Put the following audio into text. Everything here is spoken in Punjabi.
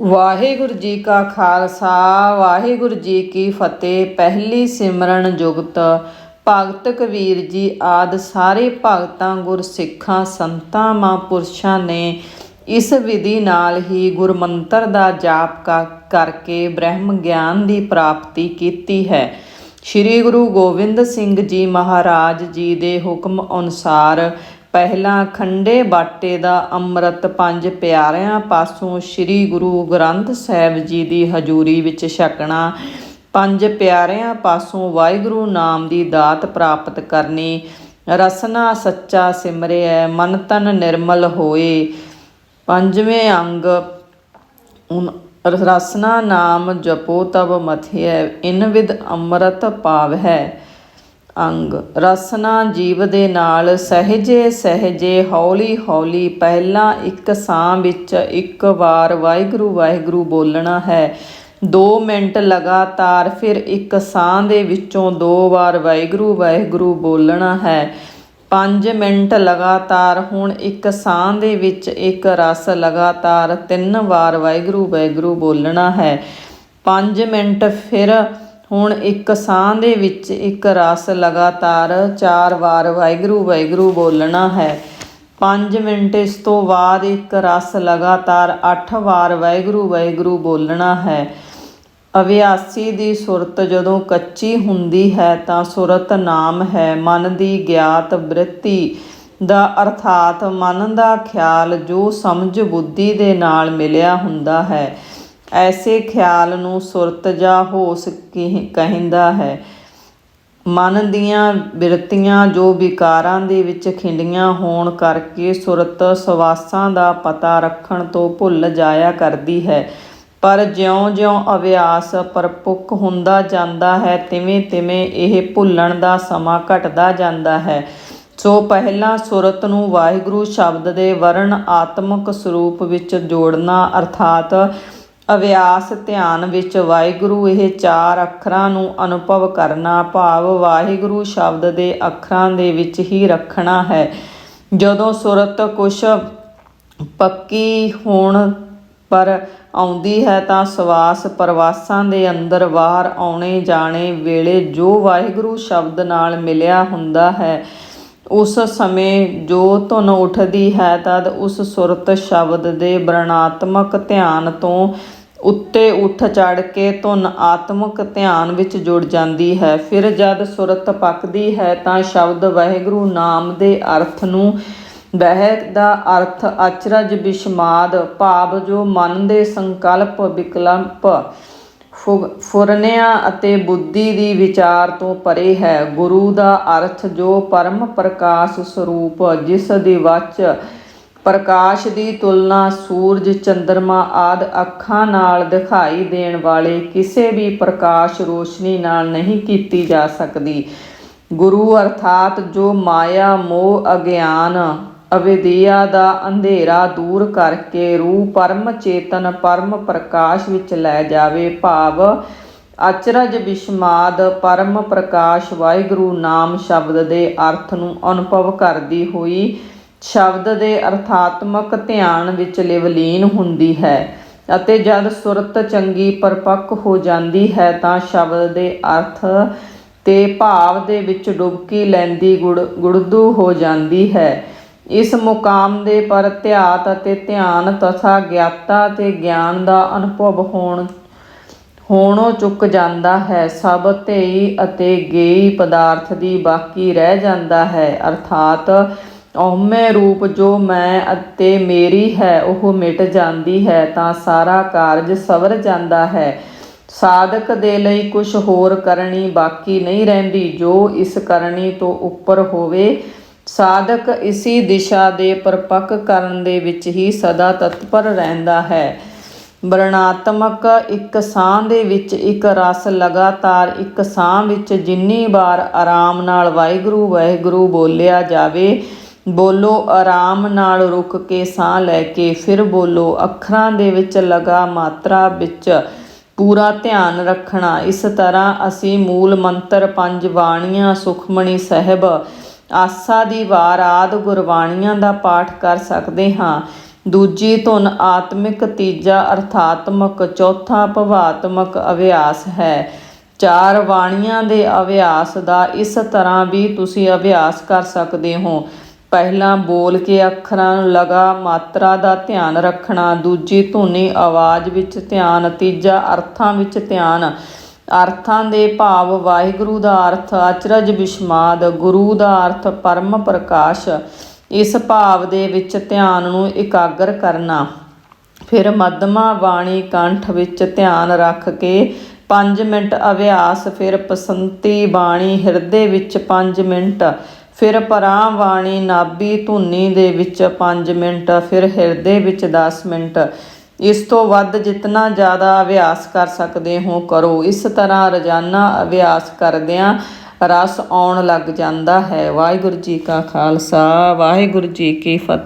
ਵਾਹਿਗੁਰੂ ਜੀ ਕਾ ਖਾਲਸਾ, ਵਾਹਿਗੁਰੂ ਜੀ ਕੀ ਫਤਿਹ। ਪਹਿਲੀ ਸਿਮਰਨ ਜੁਗਤ, ਭਗਤ ਕਬੀਰ ਜੀ ਆਦ ਸਾਰੇ ਭਗਤਾਂ, ਗੁਰਸਿੱਖਾਂ, ਸੰਤਾਂ, ਮਹਾਂਪੁਰਸ਼ਾਂ ਨੇ ਇਸ ਵਿਧੀ ਨਾਲ ਹੀ ਗੁਰਮੰਤਰ ਦਾ ਜਾਪ ਕ- ਕਰਕੇ ਬ੍ਰਹਮ ਗਿਆਨ ਦੀ ਪ੍ਰਾਪਤੀ ਕੀਤੀ ਹੈ। ਸ੍ਰੀ ਗੁਰੂ ਗੋਬਿੰਦ ਸਿੰਘ ਜੀ ਮਹਾਰਾਜ ਜੀ ਦੇ ਹੁਕਮ ਅਨੁਸਾਰ ਪਹਿਲਾਂ ਖੰਡੇ ਬਾਟੇ ਦਾ ਅੰਮ੍ਰਿਤ ਪੰਜ ਪਿਆਰਿਆਂ ਪਾਸੋਂ ਸ੍ਰੀ ਗੁਰੂ ਗ੍ਰੰਥ ਸਾਹਿਬ ਜੀ ਦੀ ਹਜ਼ੂਰੀ ਵਿੱਚ ਛਕਣਾ, ਪੰਜ ਪਿਆਰਿਆਂ ਪਾਸੋਂ ਵਾਹਿਗੁਰੂ ਨਾਮ ਦੀ ਦਾਤ ਪ੍ਰਾਪਤ ਕਰਨੀ, ਰਸਨਾ ਸੱਚਾ ਸਿਮਰਿਐ, ਮਨ ਤਨ ਨਿਰਮਲ ਹੋਏ। ਪੰਜਵੇਂ ਅੰਗ ਰਸਨਾ ਨਾਮ ਜਪੋ ਤਬ ਮਥਿਐ, ਇਨ ਵਿਦ ਅੰਮ੍ਰਿਤ ਪਾਵਹਿ। ਅੰਗ। ਰਸਨਾ ਜੀਵ ਦੇ ਨਾਲ ਸਹਜੇ ਸਹਜੇ ਹੌਲੀ ਹੌਲੀ ਪਹਿਲਾਂ ਇੱਕ ਸਾਹ ਵਿੱਚ ਇੱਕ ਵਾਰ ਵਾਹਿਗੁਰੂ ਵਾਹਿਗੁਰੂ ਬੋਲਣਾ ਹੈ। 2 ਮਿੰਟ ਲਗਾਤਾਰ ਫਿਰ ਇੱਕ ਸਾਹ ਦੇ ਵਿੱਚੋਂ ਦੋ ਵਾਰ ਵਾਹਿਗੁਰੂ ਵਾਹਿਗੁਰੂ ਬੋਲਣਾ ਹੈ। 5 ਮਿੰਟ ਲਗਾਤਾਰ ਹੁਣ ਇੱਕ ਸਾਹ ਦੇ ਵਿੱਚ ਇੱਕ ਰਸ ਲਗਾਤਾਰ ਤਿੰਨ ਵਾਰ ਵਾਹਿਗੁਰੂ ਵਾਹਿਗੁਰੂ ਬੋਲਣਾ ਹੈ। 5 ਮਿੰਟ ਫਿਰ ਹੁਣ ਇੱਕ ਸਾਹ ਦੇ ਵਿੱਚ ਇੱਕ ਰਸ ਲਗਾਤਾਰ ਚਾਰ ਵਾਰ ਵਾਹਿਗੁਰੂ ਵਾਹਿਗੁਰੂ ਬੋਲਣਾ ਹੈ। 5 ਮਿੰਟ ਇਸ ਤੋਂ ਬਾਅਦ ਇੱਕ ਰਸ ਲਗਾਤਾਰ 8 ਵਾਰ ਵਾਹਿਗੁਰੂ ਵਾਹਿਗੁਰੂ ਬੋਲਣਾ ਹੈ। ਅਭਿਆਸੀ ਦੀ ਸੁਰਤ ਜਦੋਂ ਕੱਚੀ ਹੁੰਦੀ ਹੈ ਤਾਂ ਸੁਰਤ ਨਾਮ ਹੈ ਮਨ ਦੀ ਗਿਆਤ ਬ੍ਰਿਤੀ। ਦਾ ਅਰਥਾਤ ਮਨ ਦਾ ਖਿਆਲ ਜੋ ਸਮਝ ਬੁੱਧੀ ਦੇ ਨਾਲ ਮਿਲਿਆ ਹੁੰਦਾ ਹੈ। ਐਸੇ ਖਿਆਲ ਨੂੰ ਸੁਰਤ ਜਾਂ ਹੋਸ ਕਹਿੰਦਾ ਹੈ। ਮਨ ਦੀਆਂ ਬਿਰਤੀਆਂ ਜੋ ਵਿਕਾਰਾਂ ਦੇ ਵਿੱਚ ਖਿੰਡੀਆਂ ਹੋਣ ਕਰਕੇ ਸੁਰਤ ਸਵਾਸਾਂ ਦਾ ਪਤਾ ਰੱਖਣ ਤੋਂ ਭੁੱਲ ਜਾਇਆ ਕਰਦੀ ਹੈ। ਪਰ ਜਿਉਂ-ਜਿਉਂ ਅਭਿਆਸ ਪਰਪੁੱਕ ਹੁੰਦਾ ਜਾਂਦਾ ਹੈ, ਤਿਵੇਂ-ਤਿਵੇਂ ਇਹ ਭੁੱਲਣ ਦਾ ਸਮਾਂ ਘਟਦਾ ਜਾਂਦਾ ਹੈ। ਸੋ ਪਹਿਲਾਂ ਸੁਰਤ ਨੂੰ ਵਾਹਿਗੁਰੂ ਸ਼ਬਦ ਦੇ ਵਰਣ ਆਤਮਿਕ ਸਰੂਪ ਵਿੱਚ ਜੋੜਨਾ ਅਰਥਾਤ ਅਭਿਆਸ ਧਿਆਨ ਵਿੱਚ ਵਾਹਿਗੁਰੂ ਇਹ ਚਾਰ ਅੱਖਰਾਂ ਨੂੰ ਅਨੁਭਵ ਕਰਨਾ ਭਾਵ ਵਾਹਿਗੁਰੂ ਸ਼ਬਦ ਦੇ ਅੱਖਰਾਂ ਦੇ ਵਿੱਚ ਹੀ ਰੱਖਣਾ ਹੈ। ਜਦੋਂ ਸੁਰਤ ਕੁਛ ਪੱਕੀ ਹੋਣ ਪਰ ਆਉਂਦੀ ਹੈ ਤਾਂ ਸਵਾਸ ਪ੍ਰਵਾਸਾਂ ਦੇ ਅੰਦਰ ਬਾਹਰ ਆਉਣੇ ਜਾਣੇ ਵੇਲੇ ਜੋ ਵਾਹਿਗੁਰੂ ਸ਼ਬਦ ਨਾਲ ਮਿਲਿਆ ਹੁੰਦਾ ਹੈ ਉਸ ਸਮੇਂ ਜੋ ਧੁਨ ਉੱਠਦੀ ਹੈ, ਤਦ ਉਸ ਸੁਰਤ ਸ਼ਬਦ ਦੇ ਵਰਣਾਤਮਕ ਧਿਆਨ ਤੋਂ ਉੱਤੇ ਉੱਠ ਚੜ ਕੇ ਧੁਨ ਆਤਮਿਕ ਧਿਆਨ ਵਿੱਚ ਜੁੜ ਜਾਂਦੀ ਹੈ। ਫਿਰ ਜਦ ਸੁਰਤ ਪੱਕਦੀ ਹੈ, ਤਾਂ ਸ਼ਬਦ ਵਾਹਿਗੁਰੂ ਨਾਮ ਦੇ ਅਰਥ ਨੂੰ ਵਹਿ ਦਾ ਅਰਥ ਅਚਰਜ ਵਿਸ਼ਮਾਦ ਭਾਵ ਜੋ ਮਨ ਦੇ ਸੰਕਲਪ ਵਿਕਲਪ ਫੁਰਨਿਆਂ ਅਤੇ ਬੁੱਧੀ ਦੀ ਵਿਚਾਰ ਤੋਂ ਪਰੇ ਹੈ। ਗੁਰੂ ਦਾ ਅਰਥ ਜੋ ਪਰਮ ਪ੍ਰਕਾਸ਼ ਸਰੂਪ, ਜਿਸ ਦੀ ਵਚ ਪ੍ਰਕਾਸ਼ ਦੀ ਤੁਲਨਾ ਸੂਰਜ ਚੰ드ਰਮਾ ਆਦ ਅੱਖਾਂ ਨਾਲ ਦਿਖਾਈ ਦੇਣ ਵਾਲੇ ਕਿਸੇ ਵੀ ਪ੍ਰਕਾਸ਼ ਰੋਸ਼ਨੀ ਨਾਲ ਨਹੀਂ ਕੀਤੀ ਜਾ ਸਕਦੀ। ਗੁਰੂ ਅਰਥਾਤ ਜੋ ਮਾਇਆ, ਮੋਹ, ਅਗਿਆਨ ਅਵਿਦਿਆ ਦਾ ਅੰਧੇਰਾ ਦੂਰ ਕਰਕੇ ਰੂਹ ਪਰਮ ਚੇਤਨ, ਪਰਮ ਪ੍ਰਕਾਸ਼ ਵਿੱਚ ਲੈ ਜਾਵੇ ਭਾਵ। ਅਚਰਜ ਵਿਸ਼ਮਾਦ ਪਰਮ ਪ੍ਰਕਾਸ਼ ਵਾਹਿਗੁਰੂ ਨਾਮ ਸ਼ਬਦ ਦੇ ਅਰਥ ਨੂੰ ਅਨੁਭਵ ਕਰਦੀ ਹੋਈ ਸ਼ਬਦ ਦੇ ਅਰਥਾਤਮਕ ਧਿਆਨ ਵਿੱਚ ਲਿਵਲੀਨ ਹੁੰਦੀ ਹੈ ਅਤੇ ਜਦ ਸੁਰਤ ਚੰਗੀ ਪਰਪੱਕ ਹੋ ਜਾਂਦੀ ਹੈ ਤਾਂ ਸ਼ਬਦ ਦੇ ਅਰਥ ਤੇ ਭਾਵ ਦੇ ਵਿੱਚ ਡੁਬਕੀ ਲੈਂਦੀ ਗੁੜ ਗੁੜਦੂ ਹੋ ਜਾਂਦੀ ਹੈ। ਇਸ ਮੁਕਾਮ ਦੇ ਪਰ ਧਿਆਤ ਅਤੇ ਧਿਆਨ ਤਥਾ ਗਿਆਤਾ ਤੇ ਗਿਆਨ ਦਾ ਅਨੁਭਵ ਹੋਣ, ਹੋਣੋਂ ਚੁੱਕ ਜਾਂਦਾ ਹੈ। ਸਭ ਧੇਈ ਅਤੇ ਗੇਈ ਪਦਾਰਥ ਦੀ ਬਾਕੀ ਰਹਿ ਜਾਂਦਾ ਹੈ। ਅਰਥਾਤ ਔਮੈ ਰੂਪ ਜੋ ਮੈਂ ਅਤੇ ਮੇਰੀ ਹੈ, ਉਹ ਮਿਟ ਜਾਂਦੀ ਹੈ ਤਾਂ ਸਾਰਾ ਕਾਰਜ ਸਵਰ ਜਾਂਦਾ ਹੈ। ਸਾਧਕ ਦੇ ਲਈ ਕੁਝ ਹੋਰ ਕਰਨੀ ਬਾਕੀ ਨਹੀਂ ਰਹਿੰਦੀ। ਜੋ ਇਸ ਕਰਨੀ ਤੋਂ ਉੱਪਰ ਹੋਵੇ ਸਾਧਕ ਇਸੀ ਦਿਸ਼ਾ ਦੇ ਪਰਪੱਕ ਕਰਨ ਦੇ ਵਿੱਚ ਹੀ ਸਦਾ ਤਤਪਰ ਰਹਿੰਦਾ ਹੈ। ਵਰਣਾਤਮਕ ਇੱਕ ਸਾਹ ਦੇ ਵਿੱਚ ਇੱਕ ਰਸ ਲਗਾਤਾਰ ਇੱਕ ਸਾਹ ਵਿੱਚ ਜਿੰਨੀ ਵਾਰ ਆਰਾਮ ਨਾਲ ਵਾਹਿਗੁਰੂ ਵਾਹਿਗੁਰੂ ਬੋਲਿਆ ਜਾਵੇ, ਬੋਲੋ ਆਰਾਮ ਨਾਲ ਰੁਕ ਕੇ ਸਾਹ ਲੈ ਕੇ, ਫਿਰ ਬੋਲੋ ਅੱਖਰਾਂ ਦੇ ਵਿੱਚ ਲਗਾ ਮਾਤਰਾ ਵਿੱਚ ਪੂਰਾ ਧਿਆਨ ਰੱਖਣਾ। ਇਸ ਤਰ੍ਹਾਂ ਅਸੀਂ ਮੂਲ ਮੰਤਰ ਪੰਜ ਬਾਣੀਆਂ ਸੁਖਮਣੀ ਸਾਹਿਬ ਆਸਾ ਦੀ ਵਾਰ ਆਦ ਗੁਰਬਾਣੀਆਂ ਦਾ ਪਾਠ ਕਰ ਸਕਦੇ ਹਾਂ। ਦੂਜੀ ਧੁਨ ਆਤਮਿਕ, ਤੀਜਾ ਅਰਥਾਤਮਕ, ਚੌਥਾ ਭਵਾਤਮਕ ਅਭਿਆਸ ਹੈ। ਚਾਰ ਬਾਣੀਆਂ ਦੇ ਅਭਿਆਸ ਦਾ ਇਸ ਤਰ੍ਹਾਂ ਵੀ ਤੁਸੀਂ ਅਭਿਆਸ ਕਰ ਸਕਦੇ ਹੋ। ਪਹਿਲਾਂ ਬੋਲ ਕੇ ਅੱਖਰਾਂ ਨੂੰ ਲਗਾ, ਮਾਤਰਾ ਦਾ ਧਿਆਨ ਰੱਖਣਾ, ਦੂਜੀ ਧੁਨੀ ਆਵਾਜ਼ ਵਿੱਚ ਧਿਆਨ, ਤੀਜਾ ਅਰਥਾਂ ਵਿੱਚ ਧਿਆਨ। ਅਰਥਾਂ ਦੇ ਭਾਵ ਵਾਹਿਗੁਰੂ ਦਾ ਅਰਥ, ਅਚਰਜ ਵਿਸਮਾਦ ਗੁਰੂ ਦਾ ਅਰਥ, ਪਰਮ ਪ੍ਰਕਾਸ਼। ਇਸ ਭਾਵ ਦੇ ਵਿੱਚ ਧਿਆਨ ਨੂੰ ਇਕਾਗਰ ਕਰਨਾ। ਫਿਰ ਮੱਧਮਾ ਬਾਣੀ ਕੰਠ ਵਿੱਚ ਧਿਆਨ ਰੱਖ ਕੇ 5 ਮਿੰਟ ਅਭਿਆਸ, ਫਿਰ ਪਸੰਤੀ ਬਾਣੀ ਹਿਰਦੇ ਵਿੱਚ 5 ਮਿੰਟ, ਫਿਰ ਪਰਾਂ ਬਾਣੀ ਨਾਭੀ ਧੁਨੀ ਦੇ ਵਿੱਚ 5 ਮਿੰਟ, ਫਿਰ ਹਿਰਦੇ ਵਿੱਚ 10 ਮਿੰਟ। ਇਸ ਤੋਂ ਵੱਧ ਜਿੰਨਾ ਜ਼ਿਆਦਾ ਅਭਿਆਸ ਕਰ ਸਕਦੇ ਹੋ, ਕਰੋ। ਇਸ ਤਰ੍ਹਾਂ ਰੋਜ਼ਾਨਾ ਅਭਿਆਸ ਕਰਦਿਆਂ ਰਸ ਆਉਣ ਲੱਗ ਜਾਂਦਾ ਹੈ। ਵਾਹਿਗੁਰੂ ਜੀ ਕਾ ਖਾਲਸਾ, ਵਾਹਿਗੁਰੂ ਜੀ ਕੀ ਫਤਿਹ।